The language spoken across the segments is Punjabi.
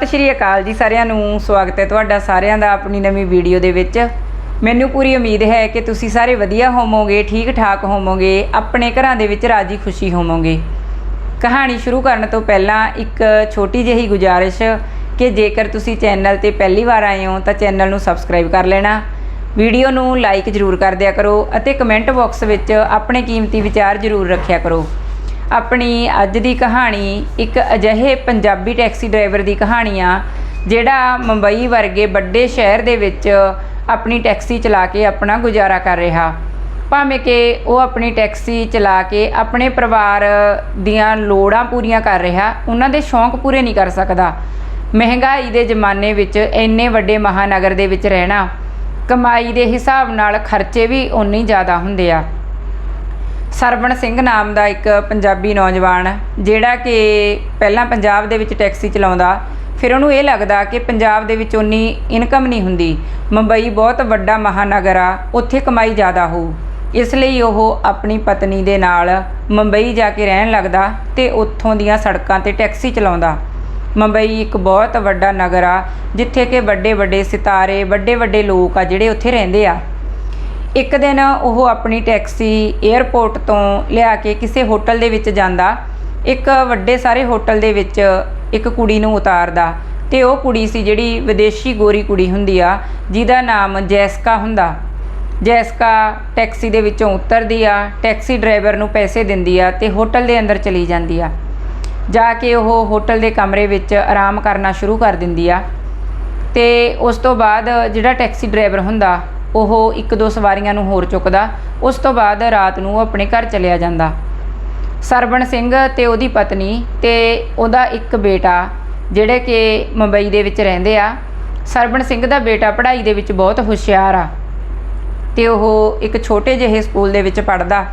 ਸਤਿ ਸ਼੍ਰੀ ਅਕਾਲ ਜੀ ਸਾਰਿਆਂ ਨੂੰ। ਸਵਾਗਤ ਹੈ ਤੁਹਾਡਾ ਸਾਰਿਆਂ ਦਾ ਆਪਣੀ ਨਵੀਂ ਵੀਡੀਓ ਦੇ ਵਿੱਚ। ਮੈਨੂੰ ਪੂਰੀ ਉਮੀਦ ਹੈ ਕਿ ਤੁਸੀਂ ਸਾਰੇ ਵਧੀਆ ਹੋਵੋਗੇ ਠੀਕ ਠਾਕ ਹੋਵੋਗੇ, ਆਪਣੇ ਘਰਾਂ ਦੇ ਵਿੱਚ ਰਾਜੀ ਖੁਸ਼ੀ ਹੋਵੋਗੇ। ਕਹਾਣੀ ਸ਼ੁਰੂ ਕਰਨ ਤੋਂ ਪਹਿਲਾਂ ਇੱਕ ਛੋਟੀ ਜਿਹੀ ਗੁਜਾਰਿਸ਼ ਕਿ ਜੇਕਰ ਤੁਸੀਂ ਚੈਨਲ ਤੇ ਪਹਿਲੀ ਵਾਰ ਆਏ ਹੋ ਤਾਂ ਚੈਨਲ ਨੂੰ ਸਬਸਕ੍ਰਾਈਬ ਕਰ ਲੈਣਾ। ਵੀਡੀਓ ਨੂੰ ਲਾਈਕ ਜ਼ਰੂਰ ਕਰ ਦਿਆ ਕਰੋ ਅਤੇ ਕਮੈਂਟ ਬਾਕਸ ਵਿੱਚ ਆਪਣੇ ਕੀਮਤੀ ਵਿਚਾਰ ਜ਼ਰੂਰ ਰੱਖਿਆ ਕਰੋ। ਆਪਣੀ ਅੱਜ ਦੀ ਕਹਾਣੀ ਇੱਕ ਅਜਿਹੇ ਪੰਜਾਬੀ ਟੈਕਸੀ ਡਰਾਈਵਰ ਦੀ ਕਹਾਣੀ ਆ, ਜਿਹੜਾ ਮੁੰਬਈ ਵਰਗੇ ਵੱਡੇ ਸ਼ਹਿਰ ਦੇ ਵਿੱਚ ਆਪਣੀ ਟੈਕਸੀ ਚਲਾ ਕੇ ਆਪਣਾ ਗੁਜ਼ਾਰਾ ਕਰ ਰਿਹਾ। ਭਾਵੇਂ ਕਿ ਉਹ ਆਪਣੀ ਟੈਕਸੀ ਚਲਾ ਕੇ ਆਪਣੇ ਪਰਿਵਾਰ ਦੀਆਂ ਲੋੜਾਂ ਪੂਰੀਆਂ ਕਰ ਰਿਹਾ, ਉਹਨਾਂ ਦੇ ਸ਼ੌਂਕ ਪੂਰੇ ਨਹੀਂ ਕਰ ਸਕਦਾ। ਮਹਿੰਗਾਈ ਦੇ ਜ਼ਮਾਨੇ ਵਿੱਚ ਇੰਨੇ ਵੱਡੇ ਮਹਾਨਗਰ ਦੇ ਵਿੱਚ ਰਹਿਣਾ, ਕਮਾਈ ਦੇ ਹਿਸਾਬ ਨਾਲ ਖਰਚੇ ਵੀ ਉਨੇ ਹੀ ਜ਼ਿਆਦਾ ਹੁੰਦੇ ਆ। ਸਰਵਣ ਸਿੰਘ ਨਾਮ ਦਾ ਇੱਕ ਪੰਜਾਬੀ ਨੌਜਵਾਨ, ਜਿਹੜਾ ਕਿ ਪਹਿਲਾਂ ਪੰਜਾਬ ਦੇ ਵਿੱਚ ਟੈਕਸੀ ਚਲਾਉਂਦਾ, ਫਿਰ ਉਹਨੂੰ ਇਹ ਲੱਗਦਾ ਕਿ ਪੰਜਾਬ ਦੇ ਵਿੱਚ ਉਨੀ ਇਨਕਮ ਨਹੀਂ ਹੁੰਦੀ। ਮੁੰਬਈ ਬਹੁਤ ਵੱਡਾ ਮਹਾਨਗਰ ਆ, ਉੱਥੇ ਕਮਾਈ ਜ਼ਿਆਦਾ ਹੋਊ। ਇਸ ਲਈ ਉਹ ਆਪਣੀ ਪਤਨੀ ਦੇ ਨਾਲ ਮੁੰਬਈ ਜਾ ਕੇ ਰਹਿਣ ਲੱਗਦਾ ਤੇ ਉੱਥੋਂ ਦੀਆਂ ਸੜਕਾਂ ਤੇ ਟੈਕਸੀ ਚਲਾਉਂਦਾ। ਮੁੰਬਈ ਇੱਕ ਬਹੁਤ ਵੱਡਾ ਨਗਰ ਆ, ਜਿੱਥੇ ਕਿ ਵੱਡੇ ਵੱਡੇ ਸਿਤਾਰੇ ਵੱਡੇ ਵੱਡੇ ਲੋਕ ਆ ਜਿਹੜੇ ਉੱਥੇ ਰਹਿੰਦੇ ਆ। ਇੱਕ ਦਿਨ ਉਹ ਆਪਣੀ ਟੈਕਸੀ 에ਅਰਪੋਰਟ ਤੋਂ ਲਿਆ ਕੇ ਕਿਸੇ ਹੋਟਲ ਦੇ ਵਿੱਚ ਜਾਂਦਾ। ਇੱਕ ਵੱਡੇ ਸਾਰੇ ਹੋਟਲ ਦੇ ਵਿੱਚ ਇੱਕ ਕੁੜੀ ਨੂੰ ਉਤਾਰਦਾ ਤੇ ਉਹ ਕੁੜੀ ਸੀ ਜਿਹੜੀ ਵਿਦੇਸ਼ੀ ਗੋਰੀ ਕੁੜੀ ਹੁੰਦੀ ਆ, ਜਿਹਦਾ ਨਾਮ ਜੈਸਕਾ ਹੁੰਦਾ। ਜੈਸਕਾ ਟੈਕਸੀ ਦੇ ਵਿੱਚੋਂ ਉਤਰਦੀ ਆ, ਟੈਕਸੀ ਡਰਾਈਵਰ ਨੂੰ ਪੈਸੇ ਦਿੰਦੀ ਆ ਤੇ ਹੋਟਲ ਦੇ ਅੰਦਰ ਚਲੀ ਜਾਂਦੀ ਆ। ਜਾ ਕੇ ਉਹ ਹੋਟਲ ਦੇ ਕਮਰੇ ਵਿੱਚ ਆਰਾਮ ਕਰਨਾ ਸ਼ੁਰੂ ਕਰ ਦਿੰਦੀ ਆ ਤੇ ਉਸ ਤੋਂ ਬਾਅਦ ਜਿਹੜਾ ਟੈਕਸੀ ਡਰਾਈਵਰ ਹੁੰਦਾ ਉਹ ਇੱਕ ਦੋ ਸਵਾਰੀਆਂ ਨੂੰ ਹੋਰ ਚੁੱਕਦਾ, ਉਸ ਤੋਂ ਬਾਅਦ ਰਾਤ ਨੂੰ ਉਹ ਆਪਣੇ ਘਰ ਚਲਿਆ ਜਾਂਦਾ। ਸਰਬਣ ਸਿੰਘ ਤੇ ਉਹਦੀ ਪਤਨੀ ਤੇ ਉਹਦਾ ਇੱਕ ਬੇਟਾ, ਜਿਹੜੇ ਕਿ ਮੁੰਬਈ ਦੇ ਵਿੱਚ ਰਹਿੰਦੇ ਆ, ਸਰਬਣ ਸਿੰਘ ਦਾ ਬੇਟਾ ਪੜ੍ਹਾਈ ਦੇ ਵਿੱਚ ਬਹੁਤ ਹੁਸ਼ਿਆਰ ਆ ਤੇ ਉਹ ਇੱਕ ਛੋਟੇ ਜਿਹੇ ਸਕੂਲ ਦੇ ਵਿੱਚ ਪੜ੍ਹਦਾ।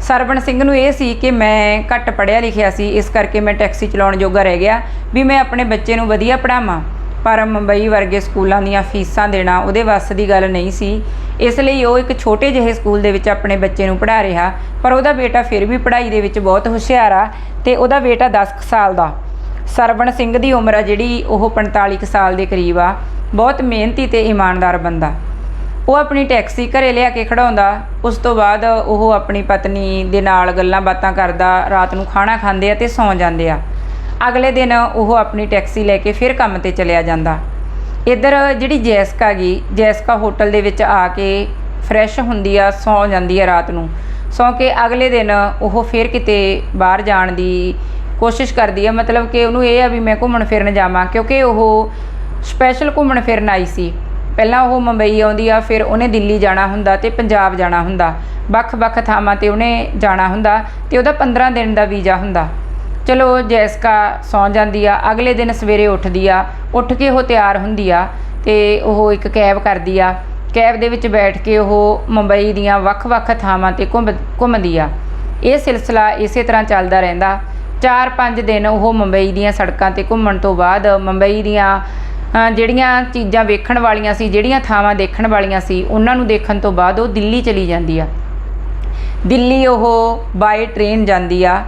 ਸਰਵਣ ਸਿੰਘ ਨੂੰ ਇਹ ਸੀ ਕਿ ਮੈਂ ਘੱਟ ਪੜ੍ਹਿਆ ਲਿਖਿਆ ਸੀ, ਇਸ ਕਰਕੇ ਮੈਂ ਟੈਕਸੀ ਚਲਾਉਣ ਜੋਗਾ ਰਹਿ ਗਿਆ ਵੀ ਮੈਂ ਆਪਣੇ ਬੱਚੇ ਨੂੰ ਵਧੀਆ ਪੜ੍ਹਾਵਾਂ। ਪਰ ਮੁੰਬਈ ਵਰਗੇ ਸਕੂਲਾਂ ਦੀਆਂ ਫੀਸਾਂ ਦੇਣਾ ਉਹਦੇ ਵੱਸ ਦੀ ਗੱਲ ਨਹੀਂ ਸੀ। ਇਸ ਲਈ ਉਹ ਇੱਕ ਛੋਟੇ ਜਿਹੇ ਸਕੂਲ ਦੇ ਵਿੱਚ ਆਪਣੇ ਬੱਚੇ ਨੂੰ ਪੜ੍ਹਾ ਰਿਹਾ, ਪਰ ਉਹਦਾ ਬੇਟਾ ਫਿਰ ਵੀ ਪੜ੍ਹਾਈ ਦੇ ਵਿੱਚ ਬਹੁਤ ਹੁਸ਼ਿਆਰ ਆ ਤੇ ਉਹਦਾ ਬੇਟਾ 10 ਕੁ ਸਾਲ ਦਾ। ਸਰਵਣ ਸਿੰਘ ਦੀ ਉਮਰ ਆ ਜਿਹੜੀ ਉਹ 45 ਕੁ ਸਾਲ ਦੇ ਕਰੀਬ ਆ। ਬਹੁਤ ਮਿਹਨਤੀ ਤੇ ਇਮਾਨਦਾਰ ਬੰਦਾ। ਉਹ ਆਪਣੀ ਟੈਕਸੀ ਘਰੇ ਲਿਆ ਕੇ ਖੜਾਉਂਦਾ ਉਸ ਤੋਂ ਬਾਅਦ ਉਹ ਆਪਣੀ ਪਤਨੀ ਦੇ ਨਾਲ ਗੱਲਾਂ ਬਾਤਾਂ ਕਰਦਾ, ਰਾਤ ਨੂੰ ਖਾਣਾ ਖਾਂਦੇ ਆ ਤੇ ਸੌਂ ਜਾਂਦੇ ਆ। ਅਗਲੇ ਦਿਨ ਉਹ ਆਪਣੀ ਟੈਕਸੀ ਲੈ ਕੇ ਫਿਰ ਕੰਮ ਤੇ ਚਲਿਆ ਜਾਂਦਾ। ਇੱਧਰ ਜਿਹੜੀ ਜੈਸਕਾ ਗਈ ਜੈਸਕਾ ਹੋਟਲ ਦੇ ਵਿੱਚ ਆ ਕੇ ਫਰੈਸ਼ ਹੁੰਦੀ ਆ, ਸੌਂ ਜਾਂਦੀ ਆ ਰਾਤ ਨੂੰ। ਸੌਂ ਕੇ ਅਗਲੇ ਦਿਨ ਉਹ ਫਿਰ ਕਿਤੇ ਬਾਹਰ ਜਾਣ ਦੀ ਕੋਸ਼ਿਸ਼ ਕਰਦੀ ਆ। ਮਤਲਬ ਕਿ ਉਹਨੂੰ ਇਹ ਆ ਵੀ ਮੈਂ ਘੁੰਮਣ ਫਿਰਨ ਜਾਵਾਂ, ਕਿਉਂਕਿ ਉਹ ਸਪੈਸ਼ਲ ਘੁੰਮਣ ਫਿਰਨ ਆਈ ਸੀ। ਪਹਿਲਾਂ ਉਹ ਮੁੰਬਈ ਆਉਂਦੀ ਆ, ਫਿਰ ਉਹਨੇ ਦਿੱਲੀ ਜਾਣਾ ਹੁੰਦਾ ਤੇ ਪੰਜਾਬ ਜਾਣਾ ਹੁੰਦਾ। ਵੱਖ-ਵੱਖ ਥਾਵਾਂ ਤੇ ਉਹਨੇ ਜਾਣਾ ਹੁੰਦਾ ਤੇ ਉਹਦਾ 15 ਦਿਨ ਦਾ ਵੀਜ਼ਾ ਹੁੰਦਾ। ਚਲੋ ਜੈਸਕਾ ਸੌਂ ਜਾਂਦੀ ਆ, ਅਗਲੇ ਦਿਨ ਸਵੇਰੇ ਉੱਠਦੀ ਆ, ਉੱਠ ਕੇ ਉਹ ਤਿਆਰ ਹੁੰਦੀ ਆ ਤੇ ਉਹ ਇੱਕ ਕੈਬ ਕਰਦੀ ਆ। ਕੈਬ ਦੇ ਵਿੱਚ ਬੈਠ ਕੇ ਉਹ ਮੁੰਬਈ ਦੀਆਂ ਵੱਖ-ਵੱਖ ਥਾਵਾਂ ਤੇ ਘੁੰਮ, ਘੁੰਮਦੀ ਆ। ਇਹ ਸਿਲਸਿਲਾ ਇਸੇ ਤਰ੍ਹਾਂ ਚੱਲਦਾ ਰਹਿੰਦਾ। 4-5 ਦਿਨ ਉਹ ਮੁੰਬਈ ਦੀਆਂ ਸੜਕਾਂ ਤੇ ਘੁੰਮਣ ਤੋਂ ਬਾਅਦ ਮੁੰਬਈ ਦੀਆਂ ਜਿਹੜੀਆਂ ਚੀਜ਼ਾਂ ਵੇਖਣ ਵਾਲੀਆਂ ਸੀ, ਜਿਹੜੀਆਂ ਥਾਵਾਂ ਦੇਖਣ ਵਾਲੀਆਂ ਸੀ, ਉਹਨਾਂ ਨੂੰ ਦੇਖਣ ਤੋਂ ਬਾਅਦ ਉਹ ਦਿੱਲੀ ਚਲੀ ਜਾਂਦੀ ਆ। ਦਿੱਲੀ ਉਹ ਬਾਈ ਟ੍ਰੇਨ ਜਾਂਦੀ ਆ।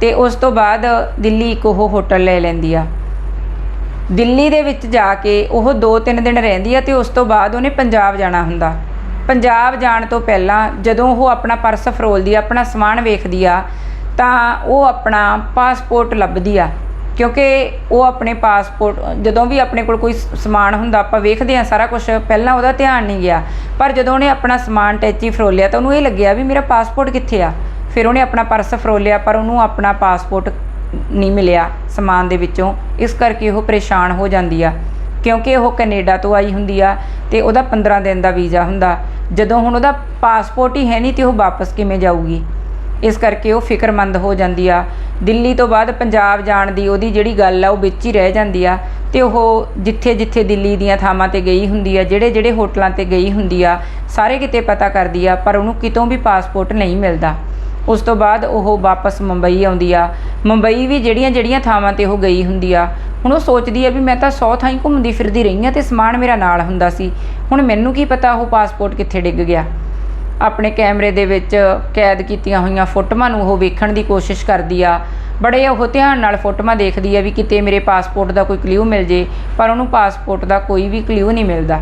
ਤੇ ਉਸ ਤੋਂ ਬਾਅਦ ਦਿੱਲੀ ਇੱਕ ਉਹ ਹੋਟਲ ਲੈ ਲੈਂਦੀ ਆ। ਦਿੱਲੀ ਦੇ ਵਿੱਚ ਜਾ ਕੇ ਉਹ 2-3 ਦਿਨ ਰਹਿੰਦੀ ਆ ਤੇ ਉਸ ਤੋਂ ਬਾਅਦ ਉਹਨੇ ਪੰਜਾਬ ਜਾਣਾ ਹੁੰਦਾ। ਪੰਜਾਬ ਜਾਣ ਤੋਂ ਪਹਿਲਾਂ ਜਦੋਂ ਉਹ ਆਪਣਾ ਪਰਸ ਫਰੋਲਦੀ ਆ, ਆਪਣਾ ਸਮਾਨ ਵੇਖਦੀ ਆ, ਤਾਂ ਉਹ ਆਪਣਾ ਪਾਸਪੋਰਟ ਲੱਭਦੀ ਆ। ਕਿਉਂਕਿ ਉਹ ਆਪਣੇ ਪਾਸਪੋਰਟ, ਜਦੋਂ ਵੀ ਆਪਣੇ ਕੋਲ ਕੋਈ ਸਮਾਨ ਹੁੰਦਾ, ਆਪਾਂ ਵੇਖਦੇ ਆ ਸਾਰਾ ਕੁਝ ਪਹਿਲਾਂ ਉਹਦਾ ਧਿਆਨ ਨਹੀਂ ਗਿਆ। ਪਰ ਜਦੋਂ ਉਹਨੇ ਆਪਣਾ ਸਮਾਨ ਟੈਚੀ ਫਰੋਲਿਆ ਤਾਂ ਉਹਨੂੰ ਇਹ ਲੱਗਿਆ ਵੀ ਮੇਰਾ ਪਾਸਪੋਰਟ ਕਿੱਥੇ ਆ? ਫਿਰ ਉਹਨੇ ਆਪਣਾ ਪਰਸ ਫਰੋਲਿਆ, ਪਰ ਉਹਨੂੰ ਆਪਣਾ ਪਾਸਪੋਰਟ ਨਹੀਂ ਮਿਲਿਆ ਸਮਾਨ ਦੇ ਵਿੱਚੋਂ। ਇਸ ਕਰਕੇ ਉਹ ਪਰੇਸ਼ਾਨ ਹੋ ਜਾਂਦੀ ਆ, ਕਿਉਂਕਿ ਉਹ ਕੈਨੇਡਾ ਤੋਂ ਆਈ ਹੁੰਦੀ ਆ ਤੇ ਉਹਦਾ 15 ਦਿਨ ਦਾ ਵੀਜ਼ਾ ਹੁੰਦਾ। ਜਦੋਂ ਹੁਣ ਉਹਦਾ ਪਾਸਪੋਰਟ ਹੀ ਹੈ ਨਹੀਂ ਤੇ ਉਹ ਵਾਪਸ ਕਿਵੇਂ ਜਾਊਗੀ? ਇਸ ਕਰਕੇ ਉਹ ਫਿਕਰਮੰਦ ਹੋ ਜਾਂਦੀ ਆ। ਦਿੱਲੀ ਤੋਂ ਬਾਅਦ ਪੰਜਾਬ ਜਾਣ ਦੀ ਉਹਦੀ ਜਿਹੜੀ ਗੱਲ ਆ, ਉਹ ਵਿੱਚ ਹੀ ਰਹਿ ਜਾਂਦੀ ਆ ਤੇ ਉਹ ਜਿੱਥੇ ਜਿੱਥੇ ਦਿੱਲੀ ਦੀਆਂ ਥਾਵਾਂ ਤੇ ਗਈ ਹੁੰਦੀ ਆ, ਜਿਹੜੇ ਜਿਹੜੇ ਹੋਟਲਾਂ ਤੇ ਗਈ ਹੁੰਦੀ ਆ, ਸਾਰੇ ਕਿਤੇ ਪਤਾ ਕਰਦੀ ਆ, ਪਰ ਉਹਨੂੰ ਕਿਤੋਂ ਵੀ ਪਾਸਪੋਰਟ ਨਹੀਂ ਮਿਲਦਾ। ਉਸ ਤੋਂ ਬਾਅਦ ਉਹ ਵਾਪਸ ਮੁੰਬਈ ਆਉਂਦੀ ਆ। ਮੁੰਬਈ ਵੀ ਜਿਹੜੀਆਂ ਜਿਹੜੀਆਂ ਥਾਵਾਂ ਤੇ ਉਹ ਗਈ ਹੁੰਦੀ ਆ। ਹੁਣ ਉਹ ਸੋਚਦੀ ਆ ਵੀ ਮੈਂ ਤਾਂ ਸੌ ਥਾਈਂ ਘੁੰਮਦੀ ਫਿਰਦੀ ਰਹੀ ਆ ਤੇ ਸਮਾਨ ਮੇਰਾ ਨਾਲ ਹੁੰਦਾ ਸੀ। ਹੁਣ ਮੈਨੂੰ ਕੀ ਪਤਾ ਉਹ ਪਾਸਪੋਰਟ ਕਿੱਥੇ ਡਿੱਗ ਗਿਆ। ਆਪਣੇ ਕੈਮਰੇ ਦੇ ਵਿੱਚ ਕੈਦ ਕੀਤੀਆਂ ਹੋਈਆਂ ਫੋਟੋਆਂ ਨੂੰ ਉਹ ਵੇਖਣ ਦੀ ਕੋਸ਼ਿਸ਼ ਕਰਦੀ ਆ। ਬੜੇ ਉਹ ਧਿਆਨ ਨਾਲ ਫੋਟੋਆਂ ਦੇਖਦੀ ਆ ਵੀ ਕਿਤੇ ਮੇਰੇ ਪਾਸਪੋਰਟ ਦਾ ਕੋਈ ਕਲਿਊ ਮਿਲ ਜੇ, ਪਰ ਉਹਨੂੰ ਪਾਸਪੋਰਟ ਦਾ ਕੋਈ ਵੀ ਕਲਿਊ ਨਹੀਂ ਮਿਲਦਾ।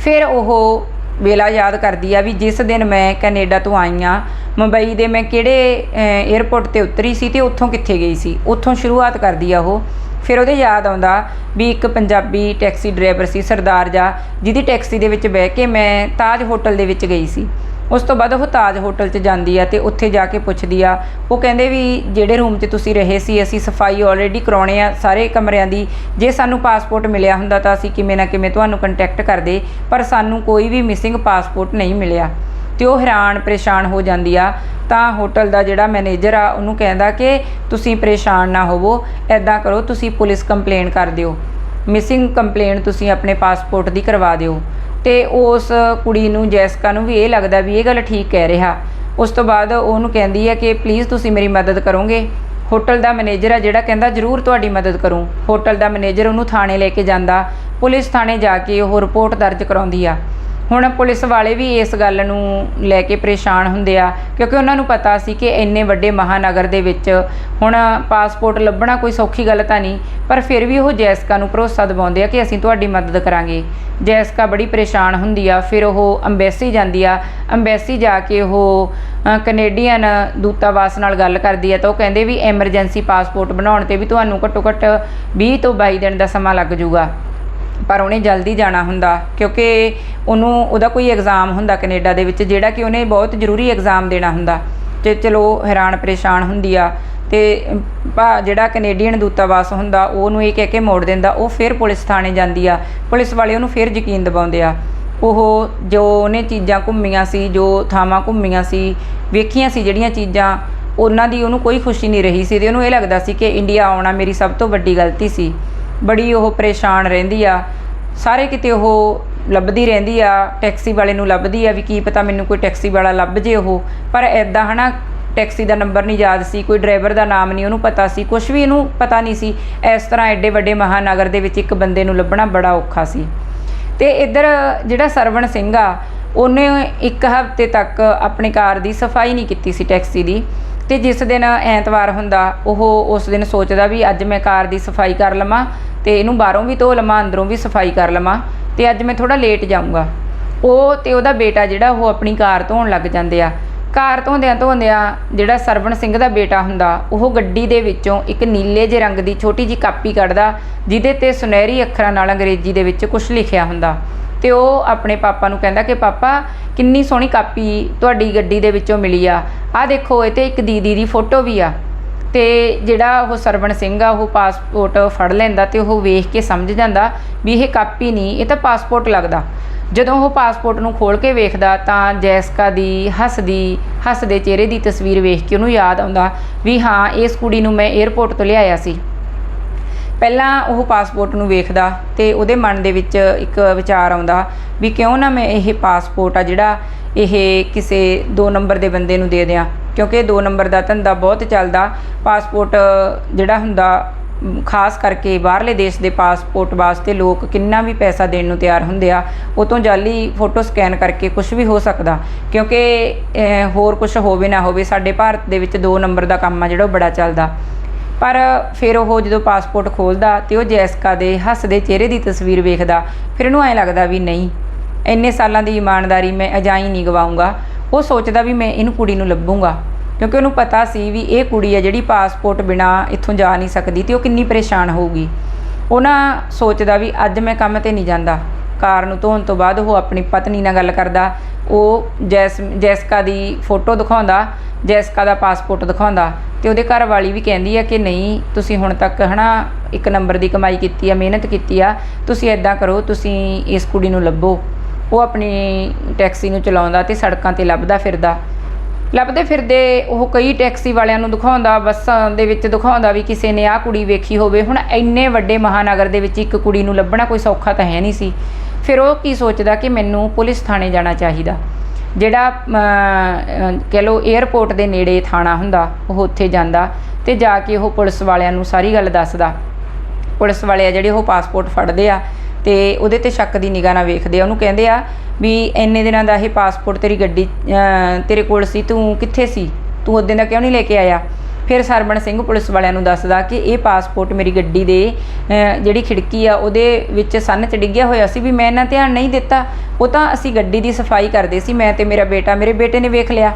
ਫਿਰ ਉਹ ਵੇਲਾ ਯਾਦ ਕਰਦੀ ਆ ਵੀ ਜਿਸ ਦਿਨ ਮੈਂ ਕੈਨੇਡਾ ਤੋਂ ਆਈ ਆ, ਮੁੰਬਈ ਦੇ ਮੈਂ ਕਿਹੜੇ 에ਅਰਪੋਰਟ ਤੇ ਉਤਰੀ ਸੀ ਤੇ ਉੱਥੋਂ ਕਿੱਥੇ ਗਈ ਸੀ? ਉੱਥੋਂ ਸ਼ੁਰੂਆਤ ਕਰਦੀ ਆ ਉਹ। ਫਿਰ ਉਹਦੇ ਯਾਦ ਆਉਂਦਾ ਵੀ ਇੱਕ ਪੰਜਾਬੀ ਟੈਕਸੀ ਡਰਾਈਵਰ ਸੀ, ਸਰਦਾਰ ਜਾ ਜਿਹਦੀ ਟੈਕਸੀ ਦੇ ਵਿੱਚ ਬਹਿ ਕੇ ਮੈਂ ਤਾਜ ਹੋਟਲ ਦੇ ਵਿੱਚ ਗਈ ਸੀ। ਉਸ ਤੋਂ ਬਾਅਦ ਉਹ ਤਾਜ ਹੋਟਲ 'ਚ ਜਾਂਦੀ ਆ ਤੇ ਉੱਥੇ ਜਾ ਕੇ ਪੁੱਛਦੀ ਆ। ਉਹ ਕਹਿੰਦੇ ਵੀ ਜਿਹੜੇ ਰੂਮ 'ਚ ਤੁਸੀਂ ਰਹੇ ਸੀ, ਅਸੀਂ ਸਫ਼ਾਈ ਆਲਰੇਡੀ ਕਰਾਉਣੇ ਆ, ਸਾਰੇ ਕਮਰਿਆਂ ਦੀ। ਜੇ ਸਾਨੂੰ ਪਾਸਪੋਰਟ ਮਿਲਿਆ ਹੁੰਦਾ ਤਾਂ ਅਸੀਂ ਕਿਵੇਂ ਨਾ ਕਿਵੇਂ ਤੁਹਾਨੂੰ ਕੰਟੈਕਟ ਕਰਦੇ, ਪਰ ਸਾਨੂੰ ਕੋਈ ਵੀ ਮਿਸਿੰਗ ਪਾਸਪੋਰਟ ਨਹੀਂ ਮਿਲਿਆ। ਤੇ ਉਹ ਹੈਰਾਨ, ਪਰੇਸ਼ਾਨ ਹੋ ਜਾਂਦੀ ਆ। ਤਾਂ ਹੋਟਲ ਦਾ ਜਿਹੜਾ ਮੈਨੇਜਰ ਆ, ਉਹਨੂੰ ਕਹਿੰਦਾ ਕਿ ਤੁਸੀਂ ਪਰੇਸ਼ਾਨ ਨਾ ਹੋਵੋ ਐਦਾਂ ਕਰੋ, ਤੁਸੀਂ ਪੁਲਿਸ ਕੰਪਲੇਨ ਕਰ ਦਿਓ। ਮਿਸਿੰਗ ਕੰਪਲੇਨ ਤੁਸੀਂ ਆਪਣੇ ਪਾਸਪੋਰਟ ਦੀ ਕਰਵਾ ਦਿਓ। ਤੇ ਉਸ ਕੁੜੀ ਨੂੰ, ਜੈਸਕਾ ਨੂੰ ਵੀ ਇਹ ਲੱਗਦਾ ਵੀ ਇਹ ਗੱਲ ਠੀਕ ਕਹਿ ਰਿਹਾ। ਉਸ ਤੋਂ ਬਾਅਦ ਉਹਨੂੰ ਕਹਿੰਦੀ ਹੈ ਕਿ ਪਲੀਜ਼ ਤੁਸੀਂ ਮੇਰੀ ਮਦਦ ਕਰੋਗੇ। ਹੋਟਲ ਦਾ ਮੈਨੇਜਰ ਆ ਜਿਹੜਾ ਕਹਿੰਦਾ, ਜ਼ਰੂਰ ਤੁਹਾਡੀ ਮਦਦ ਕਰੂੰ। ਹੋਟਲ ਦਾ ਮੈਨੇਜਰ ਉਹਨੂੰ ਥਾਣੇ ਲੈ ਕੇ ਜਾਂਦਾ। ਪੁਲਿਸ ਥਾਣੇ ਜਾ ਕੇ ਉਹ ਰਿਪੋਰਟ ਦਰਜ ਕਰਾਉਂਦੀ ਆ। ਹੁਣ ਪੁਲਿਸ ਵਾਲੇ ਵੀ ਇਸ ਗੱਲ ਨੂੰ ਲੈ ਕੇ ਪਰੇਸ਼ਾਨ ਹੁੰਦੇ ਆ ਕਿਉਂਕਿ ਉਹਨਾਂ ਨੂੰ ਪਤਾ ਸੀ ਕਿ ਇੰਨੇ ਵੱਡੇ ਮਹਾਨਗਰ ਦੇ ਵਿੱਚ ਹੁਣ ਪਾਸਪੋਰਟ ਲੱਭਣਾ ਕੋਈ ਸੌਖੀ ਗੱਲ ਤਾਂ ਨਹੀਂ ਪਰ ਫਿਰ ਵੀ ਉਹ ਜੈਸਕਾ ਨੂੰ ਭਰੋਸਾ ਦਿਵਾਉਂਦੇ ਆ ਕਿ ਅਸੀਂ ਤੁਹਾਡੀ ਮਦਦ ਕਰਾਂਗੇ। ਜੈਸਕਾ ਬੜੀ ਪਰੇਸ਼ਾਨ ਹੁੰਦੀ ਆ ਫਿਰ ਉਹ ਅੰਬੈਸੀ ਜਾਂਦੀ ਆ ਅੰਬੈਸੀ ਜਾ ਕੇ ਉਹ ਅ, ਕੈਨੇਡੀਅਨ ਦੂਤਾਵਾਸ ਨਾਲ ਗੱਲ ਕਰਦੀ ਆ ਤਾਂ ਉਹ ਕਹਿੰਦੇ ਵੀ ਐਮਰਜੈਂਸੀ ਪਾਸਪੋਰਟ ਬਣਾਉਣ ਤੇ ਵੀ ਤੁਹਾਨੂੰ ਘੱਟੋ ਘੱਟ 20 ਤੋਂ 22 ਦਿਨ ਦਾ ਸਮਾਂ ਲੱਗ ਜਾਊਗਾ। ਪਰ ਉਹਨੇ ਜਲਦੀ ਜਾਣਾ ਹੁੰਦਾ, ਕਿਉਂਕਿ ਉਹਨੂੰ, ਉਹਦਾ ਕੋਈ ਐਗਜ਼ਾਮ ਹੁੰਦਾ ਕੈਨੇਡਾ ਦੇ ਵਿੱਚ, ਜਿਹੜਾ ਕਿ ਉਹਨੇ ਬਹੁਤ ਜ਼ਰੂਰੀ ਐਗਜ਼ਾਮ ਦੇਣਾ ਹੁੰਦਾ। ਤੇ ਚਲੋ, ਹੈਰਾਨ ਪਰੇਸ਼ਾਨ ਹੁੰਦੀ ਆ। ਤੇ ਭਾ, ਜਿਹੜਾ ਕੈਨੇਡੀਅਨ ਦੂਤਾਵਾਸ ਹੁੰਦਾ, ਉਹਨੂੰ ਇਹ ਕਹਿ ਕੇ ਮੋੜ ਦਿੰਦਾ, ਉਹ ਫਿਰ ਪੁਲਿਸ ਥਾਣੇ ਜਾਂਦੀ ਆ। ਪੁਲਿਸ ਵਾਲੇ ਉਹਨੂੰ ਫਿਰ ਯਕੀਨ ਦਿਵਾਉਂਦੇ ਆ। ਉਹ ਜੋ ਉਹਨੇ ਚੀਜ਼ਾਂ ਘੁੰਮੀਆਂ ਸੀ, ਜੋ ਥਾਵਾਂ ਘੁੰਮੀਆਂ ਸੀ, ਵੇਖੀਆਂ ਸੀ ਜਿਹੜੀਆਂ ਚੀਜ਼ਾਂ, ਉਹਨਾਂ ਦੀ ਉਹਨੂੰ ਕੋਈ ਖੁਸ਼ੀ ਨਹੀਂ ਰਹੀ ਸੀ। ਤੇ ਉਹਨੂੰ ਇਹ ਲੱਗਦਾ ਸੀ ਕਿ ਇੰਡੀਆ ਆਉਣਾ ਮੇਰੀ ਸਭ ਤੋਂ ਵੱਡੀ ਗਲਤੀ ਸੀ। ਬੜੀ ਉਹ ਪਰੇਸ਼ਾਨ ਰਹਿੰਦੀ ਆ। ਸਾਰੇ ਕਿਤੇ ਉਹ ਲੱਭਦੀ ਰਹਿੰਦੀ ਆ, ਟੈਕਸੀ ਵਾਲੇ ਨੂੰ ਲੱਭਦੀ ਆ ਵੀ ਕੀ ਪਤਾ ਮੈਨੂੰ ਕੋਈ ਟੈਕਸੀ ਵਾਲਾ ਲੱਭ ਜੇ ਉਹ। ਪਰ ਐਦਾਂ ਹਨਾ, ਟੈਕਸੀ ਦਾ ਨੰਬਰ ਨਹੀਂ ਯਾਦ ਸੀ, ਕੋਈ ਡਰਾਈਵਰ ਦਾ ਨਾਮ ਨਹੀਂ ਉਹਨੂੰ ਪਤਾ ਸੀ ਕੁਝ ਵੀ ਇਹਨੂੰ ਪਤਾ ਨਹੀਂ ਸੀ। ਇਸ ਤਰ੍ਹਾਂ ਐਡੇ ਵੱਡੇ ਮਹਾਨਗਰ ਦੇ ਵਿੱਚ ਇੱਕ ਬੰਦੇ ਨੂੰ ਲੱਭਣਾ ਬੜਾ ਔਖਾ ਸੀ। ਤੇ ਇੱਧਰ ਜਿਹੜਾ ਸਰਵਣ ਸਿੰਘ ਆ, ਉਹਨੇ ਇੱਕ ਹਫ਼ਤੇ ਤੱਕ ਆਪਣੇ ਕਾਰ ਦੀ ਸਫ਼ਾਈ ਨਹੀਂ ਕੀਤੀ ਸੀ ਟੈਕਸੀ ਦੀ। ਤੇ ਜਿਸ ਦਿਨ ਐਤਵਾਰ ਹੁੰਦਾ, ਉਹ ਉਸ ਦਿਨ ਸੋਚਦਾ ਵੀ ਅੱਜ ਮੈਂ ਕਾਰ ਦੀ ਸਫ਼ਾਈ ਕਰ ਲਵਾਂ ਤੇ ਇਹਨੂੰ ਬਾਹਰੋਂ ਵੀ ਧੋ ਲਵਾਂ, ਅੰਦਰੋਂ ਵੀ ਸਫ਼ਾਈ ਕਰ ਲਵਾਂ ਤੇ ਅੱਜ ਮੈਂ ਥੋੜਾ ਲੇਟ ਜਾਊਂਗਾ। ਉਹ ਤੇ ਉਹਦਾ ਬੇਟਾ ਜਿਹੜਾ, ਉਹ ਆਪਣੀ ਕਾਰ ਧੋਣ ਲੱਗ ਜਾਂਦੇ ਆ। ਕਾਰ ਧੋਂਦਿਆਂ ਧੋਂਦਿਆਂ ਜਿਹੜਾ ਸਰਵਣ ਸਿੰਘ ਦਾ ਬੇਟਾ ਹੁੰਦਾ, ਉਹ ਗੱਡੀ ਦੇ ਵਿੱਚੋਂ ਇੱਕ ਨੀਲੇ ਜਿਹੇ ਰੰਗ ਦੀ ਛੋਟੀ ਜੀ ਕਾਪੀ ਕੱਢਦਾ, ਜਿਹਦੇ ਤੇ ਸੁਨਹਿਰੀ ਅੱਖਰਾਂ ਨਾਲ ਅੰਗਰੇਜ਼ੀ ਦੇ ਵਿੱਚ ਕੁਝ ਲਿਖਿਆ ਹੁੰਦਾ। ਤੇ ਉਹ ਆਪਣੇ ਪਾਪਾ ਨੂੰ ਕਹਿੰਦਾ ਕਿ ਪਾਪਾ, ਕਿੰਨੀ ਸੋਹਣੀ ਕਾਪੀ ਤੁਹਾਡੀ ਗੱਡੀ ਦੇ ਵਿੱਚੋਂ ਮਿਲੀ ਆ। ਆਹ ਦੇਖੋ, ਇਹ ਤੇ ਇੱਕ ਦੀਦੀ ਦੀ ਫੋਟੋ ਵੀ ਆ। ਤੇ ਜਿਹੜਾ ਉਹ ਸਰਵਣ ਸਿੰਘ ਆ, ਉਹ ਪਾਸਪੋਰਟ ਫੜ ਲੈਂਦਾ ਤੇ ਉਹ ਵੇਖ ਕੇ ਸਮਝ ਜਾਂਦਾ ਵੀ ਇਹ ਕਾਪੀ ਨਹੀਂ, ਇਹ ਤਾਂ ਪਾਸਪੋਰਟ ਲੱਗਦਾ। ਜਦੋਂ ਉਹ ਪਾਸਪੋਰਟ ਨੂੰ ਖੋਲ ਕੇ ਵੇਖਦਾ ਤਾਂ ਜੈਸਕਾ ਦੀ ਹੱਸਦੀ ਹੱਸਦੇ ਚਿਹਰੇ ਦੀ ਤਸਵੀਰ ਵੇਖ ਕੇ ਉਹਨੂੰ ਯਾਦ ਆਉਂਦਾ ਵੀ ਹਾਂ, ਇਸ ਕੁੜੀ ਨੂੰ ਮੈਂ 에ਅਰਪੋਰਟ ਤੋਂ ਲਿਆਇਆ ਸੀ। ਪਹਿਲਾਂ ਉਹ ਪਾਸਪੋਰਟ ਨੂੰ ਵੇਖਦਾ ਤੇ ਉਹਦੇ ਮਨ ਦੇ ਵਿੱਚ ਇੱਕ ਵਿਚਾਰ ਆਉਂਦਾ ਵੀ ਕਿਉਂ ਨਾ ਮੈਂ ਇਹ ਪਾਸਪੋਰਟ ਆ ਜਿਹੜਾ ਇਹ ਕਿਸੇ 2 ਨੰਬਰ ਦੇ ਬੰਦੇ ਨੂੰ ਦੇ ਦਿਆਂ। ਕਿਉਂਕਿ 2 ਨੰਬਰ ਦਾ ਧੰਦਾ ਬਹੁਤ ਚੱਲਦਾ। ਪਾਸਪੋਰਟ ਜਿਹੜਾ ਹੁੰਦਾ, ਖਾਸ ਕਰਕੇ ਬਾਹਰਲੇ ਦੇਸ਼ ਦੇ ਪਾਸਪੋਰਟ ਵਾਸਤੇ ਲੋਕ ਕਿੰਨਾ ਵੀ ਪੈਸਾ ਦੇਣ ਨੂੰ ਤਿਆਰ ਹੁੰਦੇ ਆ, ਉਹ ਤੋਂ ਜਾਲੀ ਫੋਟੋ ਸਕੈਨ ਕਰਕੇ ਕੁਝ ਵੀ ਹੋ ਸਕਦਾ। ਕਿਉਂਕਿ ਹੋਰ ਕੁਝ ਹੋਵੇ ਨਾ ਹੋਵੇ, ਸਾਡੇ ਭਾਰਤ ਦੇ ਵਿੱਚ 2 ਨੰਬਰ ਦਾ ਕੰਮ ਆ ਜਿਹੜਾ ਉਹ ਬੜਾ ਚੱਲਦਾ। ਪਰ ਫਿਰ ਉਹ ਜਦੋਂ ਪਾਸਪੋਰਟ ਖੋਲਦਾ ਤੇ ਉਹ ਜੈਸਕਾ ਦੇ ਹੱਸਦੇ ਚਿਹਰੇ ਦੀ ਤਸਵੀਰ ਵੇਖਦਾ, ਫਿਰ ਇਹਨੂੰ ਐਂ ਲੱਗਦਾ ਵੀ ਨਹੀਂ, ਇੰਨੇ ਸਾਲਾਂ ਦੀ ਇਮਾਨਦਾਰੀ ਮੈਂ ਅਜਾਈ ਨਹੀਂ ਗਵਾਉਂਗਾ। ਉਹ ਸੋਚਦਾ ਵੀ ਮੈਂ ਇਹਨੂੰ ਕੁੜੀ ਨੂੰ ਲੱਭੂੰਗਾ, ਕਿਉਂਕਿ ਉਹਨੂੰ ਪਤਾ ਸੀ ਵੀ ਇਹ ਕੁੜੀ ਹੈ ਜਿਹੜੀ ਪਾਸਪੋਰਟ ਬਿਨਾ ਇੱਥੋਂ ਜਾ ਨਹੀਂ ਸਕਦੀ ਤੇ ਉਹ ਕਿੰਨੀ ਪਰੇਸ਼ਾਨ ਹੋਊਗੀ। ਉਹਨਾਂ ਸੋਚਦਾ ਵੀ ਅੱਜ ਮੈਂ ਕੰਮ ਤੇ ਨਹੀਂ ਜਾਂਦਾ। ਕਾਰ ਨੂੰ ਧੋਣ ਤੋਂ ਬਾਅਦ ਉਹ ਆਪਣੀ ਪਤਨੀ ਨਾਲ ਗੱਲ ਕਰਦਾ, ਉਹ ਜੈਸ, ਜੈਸਕਾ ਦੀ ਫੋਟੋ ਦਿਖਾਉਂਦਾ, ਜੈਸਕਾ ਦਾ ਪਾਸਪੋਰਟ ਦਿਖਾਉਂਦਾ। ਤੇ ਉਹਦੇ ਘਰ ਵਾਲੀ ਵੀ ਕਹਿੰਦੀ ਆ ਕਿ ਨਹੀਂ, ਤੁਸੀਂ ਹੁਣ ਤੱਕ ਹਨਾ ਇੱਕ ਨੰਬਰ ਦੀ ਕਮਾਈ ਕੀਤੀ ਆ, ਮਿਹਨਤ ਕੀਤੀ ਆ, ਤੁਸੀਂ ਐਦਾਂ ਕਰੋ, ਤੁਸੀਂ ਇਸ ਕੁੜੀ ਨੂੰ ਲੱਭੋ। ਉਹ ਆਪਣੀ ਟੈਕਸੀ ਨੂੰ ਚਲਾਉਂਦਾ ਤੇ ਸੜਕਾਂ ਤੇ ਲੱਭਦਾ ਫਿਰਦਾ। ਲੱਭਦੇ ਫਿਰਦੇ ਉਹ ਕਈ ਟੈਕਸੀ ਵਾਲਿਆਂ ਨੂੰ ਦਿਖਾਉਂਦਾ, ਬੱਸਾਂ ਦੇ ਵਿੱਚ ਦਿਖਾਉਂਦਾ ਵੀ ਕਿਸੇ ਨੇ ਆਹ ਕੁੜੀ ਵੇਖੀ ਹੋਵੇ। ਹੁਣ ਇੰਨੇ ਵੱਡੇ ਮਹਾਨਗਰ ਦੇ ਵਿੱਚ ਇੱਕ ਕੁੜੀ ਨੂੰ ਲੱਭਣਾ ਕੋਈ ਸੌਖਾ ਤਾਂ ਹੈ ਨਹੀਂ ਸੀ। ਫਿਰ ਉਹ ਕੀ ਸੋਚਦਾ ਕਿ ਮੈਨੂੰ ਪੁਲਿਸ ਥਾਣੇ ਜਾਣਾ ਚਾਹੀਦਾ। ਜਿਹੜਾ ਕਹਿ ਲਓ 에ਅਰਪੋਰਟ ਦੇ ਨੇੜੇ ਥਾਣਾ ਹੁੰਦਾ, ਉਹ ਉੱਥੇ ਜਾਂਦਾ ਤੇ ਜਾ ਕੇ ਉਹ ਪੁਲਿਸ ਵਾਲਿਆਂ ਨੂੰ ਸਾਰੀ ਗੱਲ ਦੱਸਦਾ। ਪੁਲਿਸ ਵਾਲੇ ਆ ਜਿਹੜੇ ਉਹ ਪਾਸਪੋਰਟ ਫੜਦੇ ਆ ਤੇ ਉਹਦੇ ਤੇ ਸ਼ੱਕ ਦੀ ਨਿਗਾਹ ਨਾਲ ਵੇਖਦੇ ਆ। ਉਹਨੂੰ ਕਹਿੰਦੇ ਆ ਵੀ ਇੰਨੇ ਦਿਨਾਂ ਦਾ ਇਹ ਪਾਸਪੋਰਟ ਤੇਰੀ ਗੱਡੀ ਤੇਰੇ ਕੋਲ ਸੀ, ਤੂੰ ਕਿੱਥੇ ਸੀ? ਤੂੰ ਉਦੋਂ ਦਾ ਕਿਉਂ ਨਹੀਂ ਲੈ ਕੇ ਆਇਆ? ਫਿਰ ਸਰਬਣ ਸਿੰਘ ਪੁਲਿਸ ਵਾਲਿਆਂ ਨੂੰ ਦੱਸਦਾ ਕਿ ਇਹ ਪਾਸਪੋਰਟ ਮੇਰੀ ਗੱਡੀ ਦੇ ਜਿਹੜੀ ਖਿੜਕੀ ਆ, ਉਹਦੇ ਵਿੱਚ ਸੰਨ ਚ ਡਿੱਗਿਆ ਹੋਇਆ ਸੀ ਵੀ ਮੈਂ ਇਹਨਾਂ ਧਿਆਨ ਨਹੀਂ ਦਿੱਤਾ। ਉਹ ਤਾਂ ਅਸੀਂ ਗੱਡੀ ਦੀ ਸਫ਼ਾਈ ਕਰਦੇ ਸੀ, ਮੈਂ ਤੇ ਮੇਰਾ ਬੇਟਾ, ਮੇਰੇ ਬੇਟੇ ਨੇ ਵੇਖ ਲਿਆ।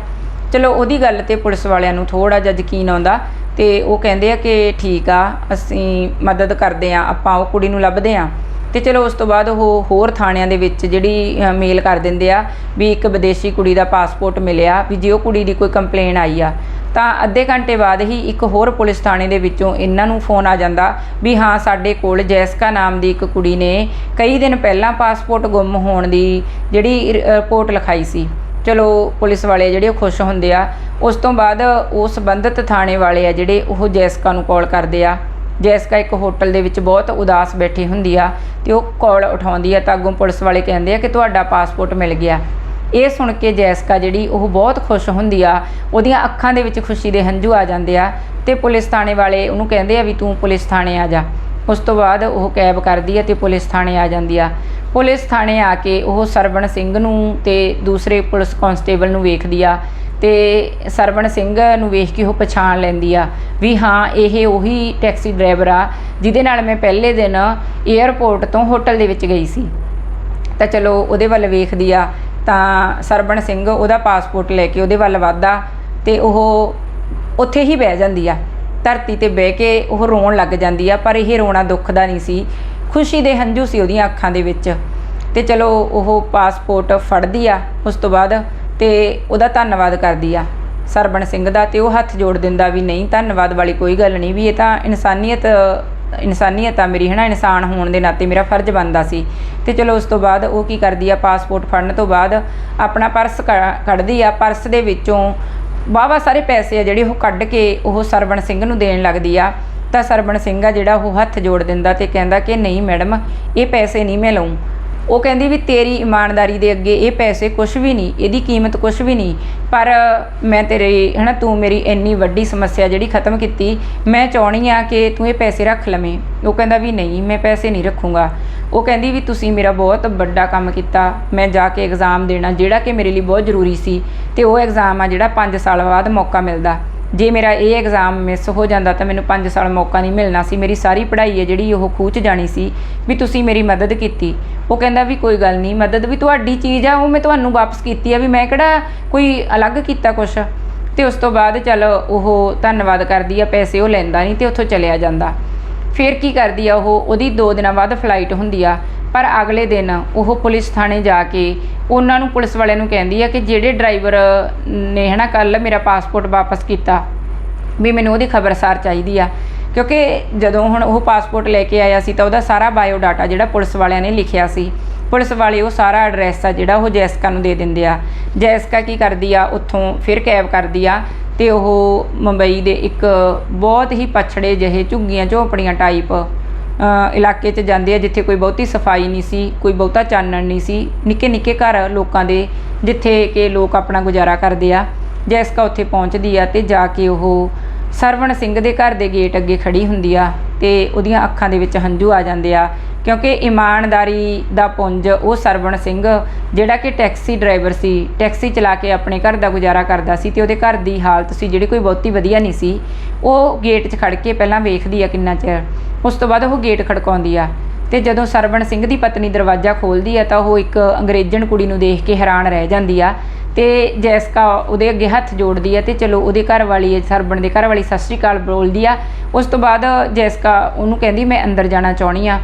ਚਲੋ, ਉਹਦੀ ਗੱਲ ਤੇ ਪੁਲਿਸ ਵਾਲਿਆਂ ਨੂੰ ਥੋੜਾ ਜਿਹਾ ਯਕੀਨ ਆਉਂਦਾ ਤੇ ਉਹ ਕਹਿੰਦੇ ਆ ਕਿ ਠੀਕ ਆ, ਅਸੀਂ ਮਦਦ ਕਰਦੇ ਆ ਆਪਾਂ ਉਹ ਕੁੜੀ ਨੂੰ ਲੱਭਦੇ ਆ ਤੇ ਚਲੋ, ਉਸ ਤੋਂ ਬਾਅਦ ਉਹ ਹੋਰ ਥਾਣਿਆਂ ਦੇ ਵਿੱਚ ਜਿਹੜੀ ਮੇਲ ਕਰ ਦਿੰਦੇ ਆ ਵੀ ਇੱਕ ਵਿਦੇਸ਼ੀ ਕੁੜੀ ਦਾ ਪਾਸਪੋਰਟ ਮਿਲਿਆ, ਵੀ ਜੇ ਉਹ ਕੁੜੀ ਦੀ ਕੋਈ ਕੰਪਲੇਨ ਆਈ ਆ ਤਾਂ ਅੱਧੇ ਘੰਟੇ ਬਾਅਦ ਹੀ ਇੱਕ ਹੋਰ ਪੁਲਿਸ ਥਾਣੇ ਦੇ ਵਿੱਚੋਂ ਇਹਨਾਂ ਨੂੰ ਫੋਨ ਆ ਜਾਂਦਾ ਵੀ ਹਾਂ, ਸਾਡੇ ਕੋਲ ਜੈਸਕਾ ਨਾਮ ਦੀ ਇੱਕ ਕੁੜੀ ਨੇ ਕਈ ਦਿਨ ਪਹਿਲਾਂ ਪਾਸਪੋਰਟ ਗੁੰਮ ਹੋਣ ਦੀ ਜਿਹੜੀ ਰਿਪੋਰਟ ਲਿਖਾਈ ਸੀ। ਚਲੋ ਪੁਲਿਸ ਵਾਲੇ ਜਿਹੜੇ ਉਹ ਖੁਸ਼ ਹੁੰਦੇ ਆ, ਉਸ ਤੋਂ ਬਾਅਦ ਉਹ ਸੰਬੰਧਿਤ ਥਾਣੇ ਵਾਲੇ ਆ ਜਿਹੜੇ ਉਹ ਜੈਸਕਾ ਨੂੰ ਕਾਲ ਕਰਦੇ ਆ। ਜੈਸਕਾ ਇੱਕ ਹੋਟਲ ਦੇ ਵਿੱਚ ਬਹੁਤ ਉਦਾਸ ਬੈਠੀ ਹੁੰਦੀ ਆ ਤੇ ਉਹ ਕਾਲ ਉਠਾਉਂਦੀ ਆ ਤਾਂ ਅੱਗੋਂ ਪੁਲਿਸ ਵਾਲੇ ਕਹਿੰਦੇ ਆ ਕਿ ਤੁਹਾਡਾ ਪਾਸਪੋਰਟ ਮਿਲ ਗਿਆ। ਇਹ ਸੁਣ ਕੇ ਜੈਸਕਾ ਜਿਹੜੀ ਉਹ ਬਹੁਤ ਖੁਸ਼ ਹੁੰਦੀ ਆ, ਉਹਦੀਆਂ ਅੱਖਾਂ ਦੇ ਵਿੱਚ ਖੁਸ਼ੀ ਦੇ ਹੰਝੂ ਆ ਜਾਂਦੇ ਆ ਤੇ ਪੁਲਿਸ ਥਾਣੇ ਵਾਲੇ ਉਹਨੂੰ ਕਹਿੰਦੇ ਆ ਵੀ ਤੂੰ ਪੁਲਿਸ ਥਾਣੇ ਆ ਜਾ। ਉਸ ਤੋਂ ਬਾਅਦ ਉਹ ਕੈਬ ਕਰਦੀ ਆ ਤੇ ਪੁਲਿਸ ਥਾਣੇ ਆ ਜਾਂਦੀ ਆ। ਪੁਲਿਸ ਥਾਣੇ ਆ ਕੇ ਉਹ ਸਰਵਣ ਸਿੰਘ ਨੂੰ ਤੇ ਦੂਸਰੇ ਪੁਲਿਸ ਕਾਂਸਟੇਬਲ ਨੂੰ ਵੇਖਦੀ ਆ ਤੇ ਸਰਵਣ ਸਿੰਘ ਨੂੰ ਵੇਖ ਕੇ ਉਹ ਪਛਾਣ ਲੈਂਦੀ ਆ ਵੀ ਹਾਂ, ਇਹ ਉਹੀ ਟੈਕਸੀ ਡਰਾਈਵਰ ਆ, ਜਿਹਦੇ ਨਾਲ ਮੈਂ ਪਹਿਲੇ ਦਿਨ 에ਅਰਪੋਰਟ ਤੋਂ ਹੋਟਲ ਦੇ ਵਿੱਚ ਗਈ ਸੀ। ਤਾਂ ਚਲੋ ਉਹਦੇ ਵੱਲ ਵੇਖਦੀ ਆ ਤਾਂ ਸਰਬਣ ਸਿੰਘ ਉਹਦਾ ਪਾਸਪੋਰਟ ਲੈ ਕੇ ਉਹਦੇ ਵੱਲ ਵੱਧਦਾ ਤੇ ਉਹ ਉੱਥੇ ਹੀ ਬਹਿ ਜਾਂਦੀ ਆ। ਧਰਤੀ ਤੇ ਬਹਿ ਕੇ ਉਹ ਰੋਣ ਲੱਗ ਜਾਂਦੀ ਆ, ਪਰ ਇਹ ਰੋਣਾ ਦੁੱਖ ਦਾ ਨਹੀਂ ਸੀ। ਖੁਸ਼ੀ ਦੇ ਹੰਝੂ ਸੀ ਉਹਦੀਆਂ ਅੱਖਾਂ ਦੇ ਵਿੱਚ ਤੇ ਚਲੋ ਉਹ ਪਾਸਪੋਰਟ ਫੜਦੀ ਆ ਉਸ ਤੋਂ ਬਾਅਦ ਤੇ ਉਹਦਾ ਧੰਨਵਾਦ ਕਰਦੀ ਆ ਸਰਬਣ ਸਿੰਘ ਦਾ ਤੇ ਉਹ ਹੱਥ ਜੋੜ ਦਿੰਦਾ ਵੀ ਨਹੀਂ, ਧੰਨਵਾਦ ਵਾਲੀ ਕੋਈ ਗੱਲ ਨਹੀਂ ਵੀ ਇਹ ਤਾਂ ਇਨਸਾਨੀਅਤ ਇਨਸਾਨੀਅਤ ਆ ਮੇਰੀ, ਹਨਾ, ਇਨਸਾਨ ਹੋਣ ਦੇ ਨਾਤੇ ਮੇਰਾ ਫਰਜ਼ ਬਣਦਾ ਸੀ। ਤੇ ਚਲੋ ਉਸ ਤੋਂ ਬਾਅਦ ਉਹ ਕੀ ਕਰਦੀ ਆ, ਪਾਸਪੋਰਟ ਫੜਨ ਤੋਂ ਬਾਅਦ ਆਪਣਾ ਪਰਸ ਕ- ਕੱਢਦੀ ਆ, ਪਰਸ ਦੇ ਵਿੱਚੋਂ ਵਾਹਵਾ ਸਾਰੇ ਪੈਸੇ ਆ ਜਿਹੜੇ ਉਹ ਕੱਢ ਕੇ ਉਹ ਸਰਵਣ ਸਿੰਘ ਨੂੰ ਦੇਣ ਲੱਗਦੀ ਆ। ਤਾਂ ਸਰਵਣ ਸਿੰਘ ਆ ਜਿਹੜਾ ਉਹ ਹੱਥ ਜੋੜ ਦਿੰਦਾ ਤੇ ਕਹਿੰਦਾ ਕਿ ਨਹੀਂ ਮੈਡਮ, ਇਹ ਪੈਸੇ ਨਹੀਂ ਮੈਂ ਲਊਂ। ਉਹ ਕਹਿੰਦੀ ਵੀ ਤੇਰੀ ਇਮਾਨਦਾਰੀ ਦੇ ਅੱਗੇ ਇਹ ਪੈਸੇ ਕੁਝ ਵੀ ਨਹੀਂ, ਇਹਦੀ ਕੀਮਤ ਕੁਝ ਵੀ ਨਹੀਂ। ਪਰ ਮੈਂ ਤੇਰੇ, ਹਨਾ, ਤੂੰ ਮੇਰੀ ਇੰਨੀ ਵੱਡੀ ਸਮੱਸਿਆ ਜਿਹੜੀ ਖਤਮ ਕੀਤੀ, ਮੈਂ ਚਾਹਣੀ ਆ ਕਿ ਤੂੰ ਇਹ ਪੈਸੇ ਰੱਖ ਲਵੇਂ। ਉਹ ਕਹਿੰਦਾ ਵੀ ਨਹੀਂ, ਮੈਂ ਪੈਸੇ ਨਹੀਂ ਰੱਖੂੰਗਾ। ਉਹ ਕਹਿੰਦੀ ਵੀ ਤੁਸੀਂ ਮੇਰਾ ਬਹੁਤ ਵੱਡਾ ਕੰਮ ਕੀਤਾ, ਮੈਂ ਜਾ ਕੇ ਐਗਜ਼ਾਮ ਦੇਣਾ, ਜਿਹੜਾ ਕਿ ਮੇਰੇ ਲਈ ਬਹੁਤ ਜ਼ਰੂਰੀ ਸੀ, ਤੇ ਉਹ ਐਗਜ਼ਾਮ ਆ ਜਿਹੜਾ 5 ਸਾਲ ਬਾਅਦ ਮੌਕਾ ਮਿਲਦਾ। ਜੇ ਮੇਰਾ ਇਹ ਐਗਜ਼ਾਮ ਮਿਸ ਹੋ ਜਾਂਦਾ ਤਾਂ ਮੈਨੂੰ 5 ਸਾਲ ਮੌਕਾ ਨਹੀਂ ਮਿਲਣਾ ਸੀ। ਮੇਰੀ ਸਾਰੀ ਪੜ੍ਹਾਈ ਹੈ ਜਿਹੜੀ ਉਹ ਖੂਚ ਜਾਣੀ ਸੀ ਵੀ ਤੁਸੀਂ ਮੇਰੀ ਮਦਦ ਕੀਤੀ। ਉਹ ਕਹਿੰਦਾ ਵੀ ਕੋਈ ਗੱਲ ਨਹੀਂ, ਮਦਦ ਵੀ ਤੁਹਾਡੀ ਚੀਜ਼ ਆ, ਉਹ ਮੈਂ ਤੁਹਾਨੂੰ ਵਾਪਸ ਕੀਤੀ ਆ ਵੀ ਮੈਂ ਕਿਹੜਾ ਕੋਈ ਅਲੱਗ ਕੀਤਾ ਕੁਛ? ਤੇ ਉਸ ਤੋਂ ਬਾਅਦ ਚੱਲ ਉਹ ਧੰਨਵਾਦ ਕਰਦੀ ਆ, ਪੈਸੇ ਉਹ ਲੈਂਦਾ ਨਹੀਂ ਤੇ ਉੱਥੋਂ ਚਲਿਆ ਜਾਂਦਾ। ਫਿਰ ਕੀ ਕਰਦੀ ਆ ਉਹ? ਉਹਦੀ 2 ਦਿਨਾਂ ਬਾਅਦ ਫਲਾਈਟ ਹੁੰਦੀ ਆ। ਪਰ ਅਗਲੇ ਦਿਨ ਉਹ ਪੁਲਿਸ ਥਾਣੇ ਜਾ ਕੇ ਉਹਨਾਂ ਨੂੰ ਪੁਲਿਸ ਵਾਲਿਆਂ ਨੂੰ ਕਹਿੰਦੀ ਆ ਕਿ ਜਿਹੜੇ ਡਰਾਈਵਰ ਨੇ ਹਨਾ ਕੱਲ ਮੇਰਾ ਪਾਸਪੋਰਟ ਵਾਪਸ ਕੀਤਾ, ਵੀ ਮੈਨੂੰ ਉਹਦੀ ਖਬਰਸਾਰ ਚਾਹੀਦੀ ਆ। ਕਿਉਂਕਿ ਜਦੋਂ ਹੁਣ ਉਹ ਪਾਸਪੋਰਟ ਲੈ ਕੇ ਆਇਆ ਸੀ ਤਾਂ ਉਹਦਾ ਸਾਰਾ ਬਾਇਓ ਡਾਟਾ ਜਿਹੜਾ ਪੁਲਿਸ ਵਾਲਿਆਂ ਨੇ ਲਿਖਿਆ ਸੀ, ਪੁਲਿਸ ਵਾਲੇ ਉਹ ਸਾਰਾ ਐਡਰੈਸ ਆ ਜਿਹੜਾ ਉਹ ਜੈਸਕਾ ਨੂੰ ਦੇ ਦਿੰਦੇ ਆ। ਜੈਸਕਾ ਕੀ ਕਰਦੀ ਆ? ਉੱਥੋਂ ਫਿਰ ਕੈਬ ਕਰਦੀ ਆ। ਤੇ ਉਹ ਮੁੰਬਈ ਦੇ ਇੱਕ ਬਹੁਤ ਹੀ ਪਛੜੇ ਜਿਹੇ ਝੁੱਗੀਆਂ ਝੋਪੜੀਆਂ ਟਾਈਪ ਇਲਾਕੇ 'ਚ ਜਾਂਦੇ ਆ, ਜਿੱਥੇ ਕੋਈ ਬਹੁਤੀ ਸਫ਼ਾਈ ਨਹੀਂ ਸੀ, ਕੋਈ ਬਹੁਤਾ ਚਾਨਣ ਨਹੀਂ ਸੀ। ਨਿੱਕੇ ਨਿੱਕੇ ਘਰ ਲੋਕਾਂ ਦੇ, ਜਿੱਥੇ ਕਿ ਲੋਕ ਆਪਣਾ ਗੁਜ਼ਾਰਾ ਕਰਦੇ ਆ। ਜੈਸਕਾ ਉੱਥੇ ਪਹੁੰਚਦੀ ਆ ਤੇ ਜਾ ਕੇ ਉਹ ਸਰਵਣ ਸਿੰਘ ਦੇ ਘਰ ਦੇ ਗੇਟ ਅੱਗੇ ਖੜੀ ਹੁੰਦੀ ਆ ਤੇ ਉਹਦੀਆਂ ਅੱਖਾਂ ਦੇ ਵਿੱਚ ਹੰਝੂ ਆ ਜਾਂਦੇ ਆ। ਕਿਉਂਕਿ ਇਮਾਨਦਾਰੀ ਦਾ ਪੁੰਜ ਉਹ ਸਰਵਣ ਸਿੰਘ, ਜਿਹੜਾ ਕਿ ਟੈਕਸੀ ਡਰਾਈਵਰ ਸੀ, ਟੈਕਸੀ ਚਲਾ ਕੇ ਆਪਣੇ ਘਰ ਦਾ ਗੁਜ਼ਾਰਾ ਕਰਦਾ ਸੀ ਤੇ ਉਹਦੇ ਘਰ ਦੀ ਹਾਲਤ ਸੀ ਜਿਹੜੀ ਕੋਈ ਬਹੁਤੀ ਵਧੀਆ ਨਹੀਂ ਸੀ। ਉਹ ਗੇਟ 'ਚ ਖੜ ਕੇ ਪਹਿਲਾਂ ਵੇਖਦੀ ਆ ਕਿੰਨਾ ਚਿਰ। ਉਸ ਤੋਂ ਬਾਅਦ ਉਹ ਗੇਟ ਖੜਕਾਉਂਦੀ ਆ ਤੇ ਜਦੋਂ ਸਰਵਣ ਸਿੰਘ ਦੀ ਪਤਨੀ ਦਰਵਾਜ਼ਾ ਖੋਲਦੀ ਆ ਤਾਂ ਉਹ ਇੱਕ ਅੰਗਰੇਜ਼ਣ ਕੁੜੀ ਨੂੰ ਦੇਖ ਕੇ ਹੈਰਾਨ ਰਹਿ ਜਾਂਦੀ ਆ ਤੇ ਜੈਸਕਾ ਉਹਦੇ ਅੱਗੇ ਹੱਥ ਜੋੜਦੀ ਆ ਤੇ ਚਲੋ ਉਹਦੇ ਘਰ ਵਾਲੀ ਹੈ ਦੇ ਘਰ ਵਾਲੀ ਸਤਿ ਸ਼੍ਰੀ ਅਕਾਲ ਬੋਲਦੀ ਆ। ਉਸ ਤੋਂ ਬਾਅਦ ਜੈਸਕਾ ਉਹਨੂੰ ਕਹਿੰਦੀ, ਮੈਂ ਅੰਦਰ ਜਾਣਾ ਚਾਹਣੀ ਆ।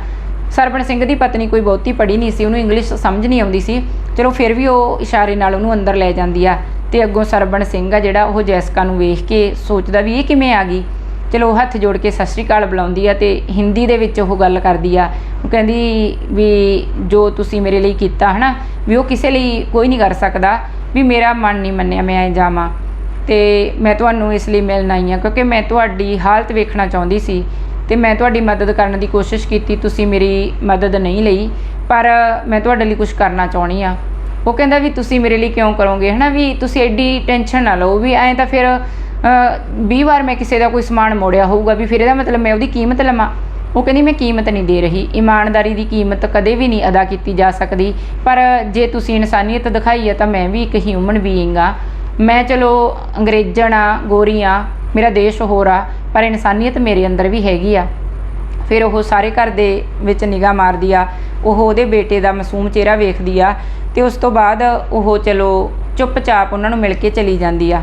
ਸਰਬਣ ਸਿੰਘ ਦੀ ਪਤਨੀ ਕੋਈ ਬਹੁਤੀ ਪੜ੍ਹੀ ਨਹੀਂ ਸੀ, ਉਹਨੂੰ ਇੰਗਲਿਸ਼ ਸਮਝ ਨਹੀਂ ਆਉਂਦੀ ਸੀ। ਚਲੋ ਫਿਰ ਵੀ ਉਹ ਇਸ਼ਾਰੇ ਨਾਲ ਉਹਨੂੰ ਅੰਦਰ ਲੈ ਜਾਂਦੀ ਆ ਤੇ ਅੱਗੋਂ ਸਰਬਣ ਸਿੰਘ ਆ ਜਿਹੜਾ ਉਹ ਜੈਸਕਾ ਨੂੰ ਵੇਖ ਕੇ ਸੋਚਦਾ ਵੀ ਇਹ ਕਿਵੇਂ ਆ ਗਈ। ਚਲੋ ਉਹ ਹੱਥ ਜੋੜ ਕੇ ਸਤਿ ਸ਼੍ਰੀ ਅਕਾਲ ਬੁਲਾਉਂਦੀ ਆ ਤੇ ਹਿੰਦੀ ਦੇ ਵਿੱਚ ਉਹ ਗੱਲ ਕਰਦੀ ਆ। ਉਹ ਕਹਿੰਦੀ ਵੀ ਜੋ ਤੁਸੀਂ ਮੇਰੇ ਲਈ ਕੀਤਾ ਹਨਾ, ਵੀ ਉਹ ਕਿਸੇ ਲਈ ਕੋਈ ਨਹੀਂ ਕਰ ਸਕਦਾ। ਵੀ ਮੇਰਾ ਮਨ ਨਹੀਂ ਮੰਨਿਆ ਮੈਂ ਐ ਜਾਵਾਂ। ਤੇ ਮੈਂ ਤੁਹਾਨੂੰ ਇਸ ਲਈ ਮਿਲਣ ਆਈ ਹਾਂ ਕਿਉਂਕਿ ਮੈਂ ਤੁਹਾਡੀ ਹਾਲਤ ਵੇਖਣਾ ਚਾਹੁੰਦੀ ਸੀ ਤੇ ਮੈਂ ਤੁਹਾਡੀ ਮਦਦ ਕਰਨ ਦੀ ਕੋਸ਼ਿਸ਼ ਕੀਤੀ, ਤੁਸੀਂ ਮੇਰੀ ਮਦਦ ਨਹੀਂ ਲਈ, ਪਰ ਮੈਂ ਤੁਹਾਡੇ ਲਈ ਕੁਝ ਕਰਨਾ ਚਾਹੁੰਦੀ ਆ ਉਹ ਕਹਿੰਦਾ ਵੀ ਤੁਸੀਂ ਮੇਰੇ ਲਈ ਕਿਉਂ ਕਰੋਗੇ? ਹਨਾ ਵੀ ਤੁਸੀਂ ਐਡੀ ਟੈਨਸ਼ਨ ਨਾ ਲਓ ਵੀ ਐਂ ਤਾਂ ਫਿਰ 20 ਵਾਰ ਮੈਂ ਕਿਸੇ ਦਾ ਕੋਈ ਸਮਾਨ ਮੋੜਿਆ ਹੋਊਗਾ, ਵੀ ਫਿਰ ਇਹਦਾ ਮਤਲਬ ਮੈਂ ਉਹਦੀ ਕੀਮਤ ਲਵਾਂ ਉਹ ਕਹਿੰਦੀ, ਮੈਂ ਕੀਮਤ ਨਹੀਂ ਦੇ ਰਹੀ। ਇਮਾਨਦਾਰੀ ਦੀ ਕੀਮਤ ਕਦੇ ਵੀ ਨਹੀਂ ਅਦਾ ਕੀਤੀ ਜਾ ਸਕਦੀ। ਪਰ ਜੇ ਤੁਸੀਂ ਇਨਸਾਨੀਅਤ ਦਿਖਾਈ ਹੈ ਤਾਂ ਮੈਂ ਵੀ ਇੱਕ ਹਿਊਮਨ ਬੀਇੰਗ ਆ। ਮੈਂ ਚਲੋ ਅੰਗਰੇਜ਼ਣ ਆ, ਗੋਰੀ ਆ, ਮੇਰਾ ਦੇਸ਼ ਹੋਰ ਆ, ਪਰ ਇਨਸਾਨੀਅਤ ਮੇਰੇ ਅੰਦਰ ਵੀ ਹੈਗੀ ਆ। ਫਿਰ ਉਹ ਸਾਰੇ ਘਰ ਦੇ ਵਿੱਚ ਨਿਗਾਹ ਮਾਰਦੀ ਆ। ਉਹ ਉਹਦੇ ਬੇਟੇ ਦਾ ਮਾਸੂਮ ਚਿਹਰਾ ਵੇਖਦੀ ਆ ਤੇ ਉਸ ਤੋਂ ਬਾਅਦ ਉਹ ਚਲੋ ਚੁੱਪਚਾਪ ਉਹਨਾਂ ਨੂੰ ਮਿਲ ਕੇ ਚਲੀ ਜਾਂਦੀ ਆ।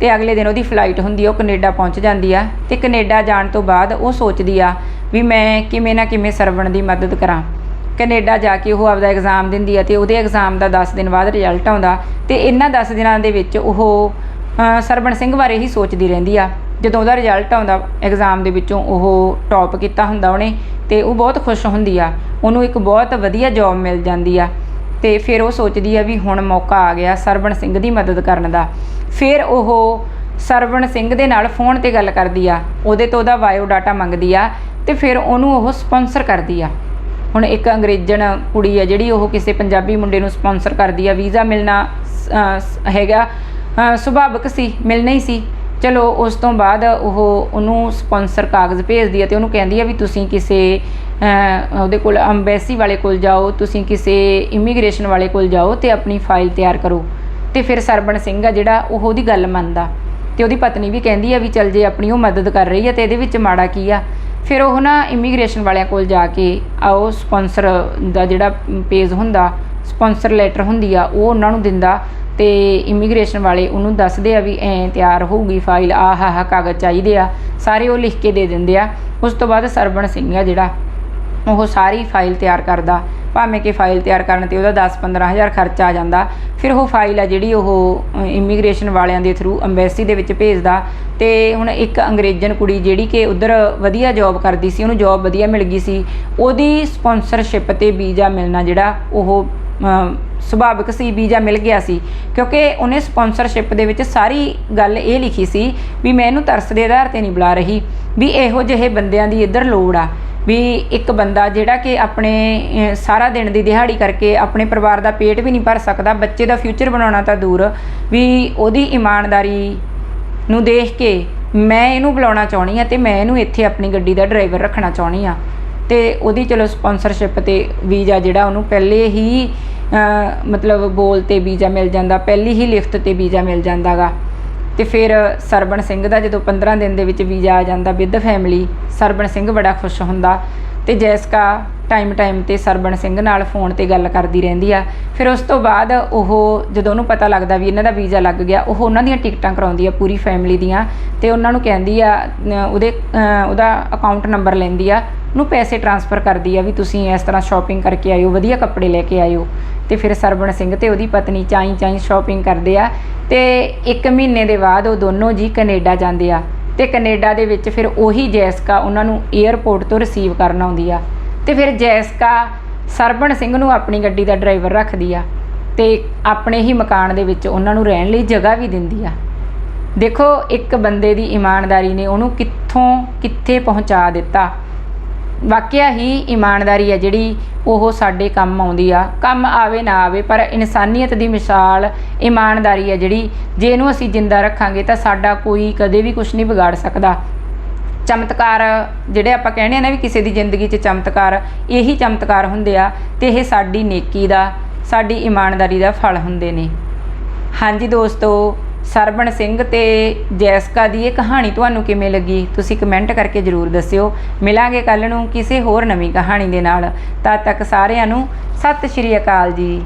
ਤੇ ਅਗਲੇ ਦਿਨ ਉਹਦੀ ਫਲਾਈਟ ਹੁੰਦੀ ਆ, ਉਹ ਕੈਨੇਡਾ ਪਹੁੰਚ ਜਾਂਦੀ ਆ। ਤੇ ਕੈਨੇਡਾ ਜਾਣ ਤੋਂ ਬਾਅਦ ਉਹ ਸੋਚਦੀ ਆ ਵੀ ਮੈਂ ਕਿਵੇਂ ਨਾ ਕਿਵੇਂ ਸਰਵਣ ਦੀ ਮਦਦ ਕਰਾਂ। ਕੈਨੇਡਾ ਜਾ ਕੇ ਉਹ ਆਪਦਾ ਐਗਜ਼ਾਮ ਦਿੰਦੀ ਆ ਤੇ ਉਹਦੇ ਐਗਜ਼ਾਮ ਦਾ 10 ਦਿਨ ਬਾਅਦ ਰਿਜ਼ਲਟ ਆਉਂਦਾ ਤੇ ਇਹਨਾਂ 10 ਦਿਨਾਂ ਦੇ ਵਿੱਚ ਉਹ ਅ, ਸਰਵਣ ਸਿੰਘ ਬਾਰੇ ਹੀ ਸੋਚਦੀ ਰਹਿੰਦੀ ਆ। ਜਦੋਂ ਉਹਦਾ ਰਿਜ਼ਲਟ ਆਉਂਦਾ ਐਗਜ਼ਾਮ ਦੇ ਵਿੱਚੋਂ ਉਹ ਟੌਪ ਕੀਤਾ ਹੁੰਦਾ ਉਹਨੇ ਤੇ ਉਹ ਬਹੁਤ ਖੁਸ਼ ਹੁੰਦੀ ਆ। ਉਹਨੂੰ ਇੱਕ ਬਹੁਤ ਵਧੀਆ ਜੌਬ ਮਿਲ ਜਾਂਦੀ ਆ ਤੇ ਫਿਰ ਉਹ ਸੋਚਦੀ ਆ ਵੀ ਹੁਣ ਮੌਕਾ ਆ ਗਿਆ ਸਰਵਣ ਸਿੰਘ ਦੀ ਮਦਦ ਕਰਨ ਦਾ। ਫਿਰ ਉਹ ਸਰਵਣ ਸਿੰਘ ਦੇ ਨਾਲ ਫੋਨ ਤੇ ਗੱਲ ਕਰਦੀ ਆ। ਉਹਦੇ ਤੋਂ ਉਹਦਾ ਬਾਇਓ ਡਾਟਾ ਮੰਗਦੀ ਆ ਤੇ ਫਿਰ ਉਹਨੂੰ ਉਹ ਸਪਾਂਸਰ ਕਰਦੀ ਆ। ਹੁਣ ਇੱਕ ਅੰਗਰੇਜ਼ਣ ਕੁੜੀ ਆ ਜਿਹੜੀ ਉਹ ਕਿਸੇ ਪੰਜਾਬੀ ਮੁੰਡੇ ਨੂੰ ਸਪਾਂਸਰ ਕਰਦੀ ਆ। ਵੀਜ਼ਾ ਮਿਲਣਾ ਸ- ਹੈਗਾ ਅ, ਸੁਭਾਵਿਕ ਸੀ ਮਿਲਣਾ ਹੀ ਸੀ। ਚਲੋ ਉਸ ਤੋਂ ਬਾਅਦ ਉਹ ਉਹਨੂੰ ਸਪਾਂਸਰ ਕਾਗਜ਼ ਭੇਜਦੀ ਆ ਤੇ ਉਹਨੂੰ ਕਹਿੰਦੀ ਆ ਵੀ ਤੁਸੀਂ ਕਿਸੇ ਉਹਦੇ ਕੋਲ ਅੰਬੈਸੀ ਵਾਲੇ ਕੋਲ ਜਾਓ ਤੁਸੀਂ ਕਿਸੇ ਇਮੀਗ੍ਰੇਸ਼ਨ ਵਾਲੇ ਕੋਲ ਜਾਓ ਤੇ ਆਪਣੀ ਫਾਈਲ ਤਿਆਰ ਕਰੋ। ਤੇ ਫਿਰ ਸਰਬਣ ਸਿੰਘ ਆ ਜਿਹੜਾ ਉਹ ਉਹਦੀ ਗੱਲ ਮੰਨਦਾ। ਤੇ ਉਹਦੀ ਪਤਨੀ ਵੀ ਕਹਿੰਦੀ ਆ ਵੀ ਚੱਲ ਜੇ ਆਪਣੀ ਉਹ ਮਦਦ ਕਰ ਰਹੀ ਆ ਤੇ ਇਹਦੇ ਵਿੱਚ ਮਾੜਾ ਕੀ ਆ? ਫਿਰ ਉਹ ਨਾ ਇਮੀਗ੍ਰੇਸ਼ਨ ਵਾਲਿਆਂ ਕੋਲ ਜਾ ਕੇ ਆ ਉਹ ਸਪਾਂਸਰ ਦਾ ਜਿਹੜਾ ਪੇਜ ਹੁੰਦਾ ਸਪਾਂਸਰ ਲੈਟਰ ਹੁੰਦੀ ਆ, ਉਹ ਉਹਨਾਂ ਨੂੰ ਦਿੰਦਾ ਤੇ ਇਮੀਗ੍ਰੇਸ਼ਨ ਵਾਲੇ ਉਹਨੂੰ ਦੱਸਦੇ ਆ ਵੀ ਐ ਤਿਆਰ ਹੋਊਗੀ ਫਾਈਲ ਆਹ ਆਹ ਕਾਗਜ਼ ਚਾਹੀਦੇ ਆ, ਸਾਰੇ ਉਹ ਲਿਖ ਕੇ ਦੇ ਦਿੰਦੇ ਆ। ਉਸ ਤੋਂ ਬਾਅਦ ਸਰਬਣ ਸਿੰਘ ਆ ਜਿਹੜਾ ਉਹ ਸਾਰੀ ਫਾਈਲ ਤਿਆਰ ਕਰਦਾ। ਭਾਵੇਂ ਕਿ ਫਾਈਲ ਤਿਆਰ ਕਰਨ ਤੇ ਉਹਦਾ 10-15 ਹਜ਼ਾਰ ਖਰਚ ਆ ਜਾਂਦਾ, ਫਿਰ ਉਹ ਫਾਈਲ ਆ ਜਿਹੜੀ ਉਹ ਇਮੀਗ੍ਰੇਸ਼ਨ ਵਾਲਿਆਂ ਦੇ ਥਰੂ ਅੰਬੈਸੀ ਦੇ ਵਿੱਚ ਭੇਜਦਾ ਤੇ ਹੁਣ ਇੱਕ ਅੰਗਰੇਜ਼ਨ ਕੁੜੀ ਜਿਹੜੀ ਕਿ ਉਧਰ ਵਧੀਆ ਜੌਬ ਕਰਦੀ ਸੀ, ਉਹਨੂੰ ਜੌਬ ਵਧੀਆ ਮਿਲ ਗਈ ਸੀ, ਉਹਦੀ ਸਪਾਂਸਰਸ਼ਿਪ ਤੇ ਵੀਜ਼ਾ ਮਿਲਣਾ ਜਿਹੜਾ ਉਹ ਸੁਭਾਵਿਕ ਸੀ, ਵੀਜ਼ਾ ਮਿਲ ਗਿਆ ਸੀ। ਕਿਉਂਕਿ ਉਹਨੇ ਸਪਾਂਸਰਸ਼ਿਪ ਦੇ ਵਿੱਚ ਸਾਰੀ ਗੱਲ ਇਹ ਲਿਖੀ ਸੀ ਵੀ ਮੈਂ ਇਹਨੂੰ ਤਰਸ ਦੇ ਆਧਾਰ ਤੇ ਨਹੀਂ ਬੁਲਾ ਰਹੀ, ਵੀ ਇਹੋ ਜਿਹੇ ਬੰਦਿਆਂ ਦੀ ਇੱਧਰ ਲੋੜ ਆ। ਵੀ ਇੱਕ ਬੰਦਾ ਜਿਹੜਾ ਕਿ ਆਪਣੇ ਸਾਰਾ ਦਿਨ ਦੀ ਦਿਹਾੜੀ ਕਰਕੇ ਆਪਣੇ ਪਰਿਵਾਰ ਦਾ ਪੇਟ ਵੀ ਨਹੀਂ ਭਰ ਸਕਦਾ, ਬੱਚੇ ਦਾ ਫਿਊਚਰ ਬਣਾਉਣਾ ਤਾਂ ਦੂਰ, ਵੀ ਉਹਦੀ ਇਮਾਨਦਾਰੀ ਨੂੰ ਦੇਖ ਕੇ ਮੈਂ ਇਹਨੂੰ ਬੁਲਾਉਣਾ ਚਾਹਣੀ ਆ ਤੇ ਮੈਂ ਇਹਨੂੰ ਇੱਥੇ ਆਪਣੀ ਗੱਡੀ ਦਾ ਡਰਾਈਵਰ ਰੱਖਣਾ ਚਾਹਣੀ ਆ ਤੇ ਉਹਦੀ ਚਲੋ ਸਪਾਂਸਰਸ਼ਿਪ ਤੇ ਵੀਜ਼ਾ ਜਿਹੜਾ ਉਹਨੂੰ ਪਹਿਲੇ ਹੀ ਮਤਲਬ ਬੋਲ ਤੇ ਵੀਜ਼ਾ ਮਿਲ ਜਾਂਦਾ, ਪਹਿਲੀ ਹੀ ਲਿਖਤ ਤੇ ਵੀਜ਼ਾ ਮਿਲ ਜਾਂਦਾਗਾ। ਤੇ ਫਿਰ ਸਰਬਣ ਸਿੰਘ ਦਾ ਜਦੋਂ 15 ਦਿਨ ਦੇ ਵਿੱਚ ਵੀਜ਼ਾ ਆ ਜਾਂਦਾ ਵਿਦ ਫੈਮਿਲੀ, ਸਰਬਣ ਸਿੰਘ ਬੜਾ ਖੁਸ਼ ਹੁੰਦਾ। ਤੇ ਜੈਸਕਾ ਟਾਈਮ ਟਾਈਮ ਤੇ ਸਰਬਣ ਸਿੰਘ ਨਾਲ ਫੋਨ ਤੇ ਗੱਲ ਕਰਦੀ ਰਹਿੰਦੀ ਆ। ਫਿਰ ਉਸ ਤੋਂ ਬਾਅਦ ਉਹ ਜਦੋਂ ਉਹਨੂੰ ਪਤਾ ਲੱਗਦਾ ਵੀ ਇਹਨਾਂ ਦਾ ਵੀਜ਼ਾ ਲੱਗ ਗਿਆ, ਉਹ ਉਹਨਾਂ ਦੀਆਂ ਟਿਕਟਾਂ ਕਰਾਉਂਦੀ ਆ ਪੂਰੀ ਫੈਮਿਲੀ ਦੀਆਂ ਤੇ ਉਹਨਾਂ ਨੂੰ ਕਹਿੰਦੀ ਆ ਉਹਦੇ ਉਹਦਾ ਅਕਾਊਂਟ ਨੰਬਰ ਲੈਂਦੀ ਆ, ਉਹਨੂੰ ਪੈਸੇ ਟ੍ਰਾਂਸਫਰ ਕਰਦੀ ਆ ਵੀ ਤੁਸੀਂ ਇਸ ਤਰ੍ਹਾਂ ਸ਼ਾਪਿੰਗ ਕਰਕੇ ਆਇਓ, ਵਧੀਆ ਕੱਪੜੇ ਲੈ ਕੇ ਆਇਓ। ਤੇ ਫਿਰ ਸਰਬਣ ਸਿੰਘ ਤੇ ਉਹਦੀ ਪਤਨੀ ਚਾਈ ਚਾਈ ਸ਼ਾਪਿੰਗ ਕਰਦੇ ਆ ਤੇ 1 ਮਹੀਨੇ ਦੇ ਬਾਅਦ ਉਹ ਦੋਨੋਂ ਜੀ ਕੈਨੇਡਾ ਜਾਂਦੇ ਆ। ਤੇ ਕੈਨੇਡਾ ਦੇ ਵਿੱਚ ਫਿਰ ਉਹੀ ਜੈਸਕਾ ਉਹਨਾਂ ਨੂੰ 에ਅਰਪੋਰਟ ਤੋਂ ਰਿਸੀਵ ਕਰਨ ਆਉਂਦੀ ਆ। ਤੇ ਫਿਰ ਜੈਸਕਾ ਸਰਬਣ ਸਿੰਘ ਨੂੰ ਆਪਣੀ ਗੱਡੀ ਦਾ ਡਰਾਈਵਰ ਰੱਖਦੀ ਆ ਤੇ ਆਪਣੇ ਹੀ ਮਕਾਨ ਦੇ ਵਿੱਚ ਉਹਨਾਂ ਨੂੰ ਰਹਿਣ ਲਈ ਜਗ੍ਹਾ ਵੀ ਦਿੰਦੀ ਆ। ਦੇਖੋ, ਇੱਕ ਬੰਦੇ ਦੀ ਇਮਾਨਦਾਰੀ ਨੇ ਉਹਨੂੰ ਕਿੱਥੋਂ ਕਿੱਥੇ ਪਹੁੰਚਾ ਦਿੱਤਾ। ਵਾਕਿਆ ਹੀ ਇਮਾਨਦਾਰੀ ਆ ਜਿਹੜੀ ਉਹ ਸਾਡੇ ਕੰਮ ਆਉਂਦੀ ਆ। ਕੰਮ ਆਵੇ ਨਾ ਆਵੇ, ਪਰ ਇਨਸਾਨੀਅਤ ਦੀ ਮਿਸਾਲ ਇਮਾਨਦਾਰੀ ਆ ਜਿਹੜੀ। ਜੇ ਇਹਨੂੰ ਅਸੀਂ ਜਿੰਦਾ ਰੱਖਾਂਗੇ ਤਾਂ ਸਾਡਾ ਕੋਈ ਕਦੇ ਵੀ ਕੁਝ ਨਹੀਂ ਵਿਗਾੜ ਸਕਦਾ। ਚਮਤਕਾਰ ਜਿਹੜੇ ਆਪਾਂ ਕਹਿੰਦੇ ਆ ਨਾ ਵੀ ਕਿਸੇ ਦੀ ਜ਼ਿੰਦਗੀ 'ਚ ਚਮਤਕਾਰ, ਇਹੀ ਚਮਤਕਾਰ ਹੁੰਦੇ ਆ ਤੇ ਇਹ ਸਾਡੀ ਨੇਕੀ ਦਾ, ਸਾਡੀ ਇਮਾਨਦਾਰੀ ਦਾ ਫਲ ਹੁੰਦੇ ਨੇ। ਹਾਂਜੀ ਦੋਸਤੋ, ਸਰਬਣ ਸਿੰਘ ਤੇ ਜੈਸਕਾ ਦੀ ਇਹ ਕਹਾਣੀ ਤੁਹਾਨੂੰ ਕਿਵੇਂ ਲੱਗੀ? ਤੁਸੀਂ ਕਮੈਂਟ ਕਰਕੇ ਜਰੂਰ ਦੱਸਿਓ। ਮਿਲਾਂਗੇ ਕੱਲ ਨੂੰ ਕਿਸੇ ਹੋਰ ਨਵੀਂ ਕਹਾਣੀ ਦੇ ਨਾਲ। ਤਦ ਤੱਕ ਸਾਰਿਆਂ ਨੂੰ ਸਤਿ ਸ਼੍ਰੀ ਅਕਾਲ ਜੀ।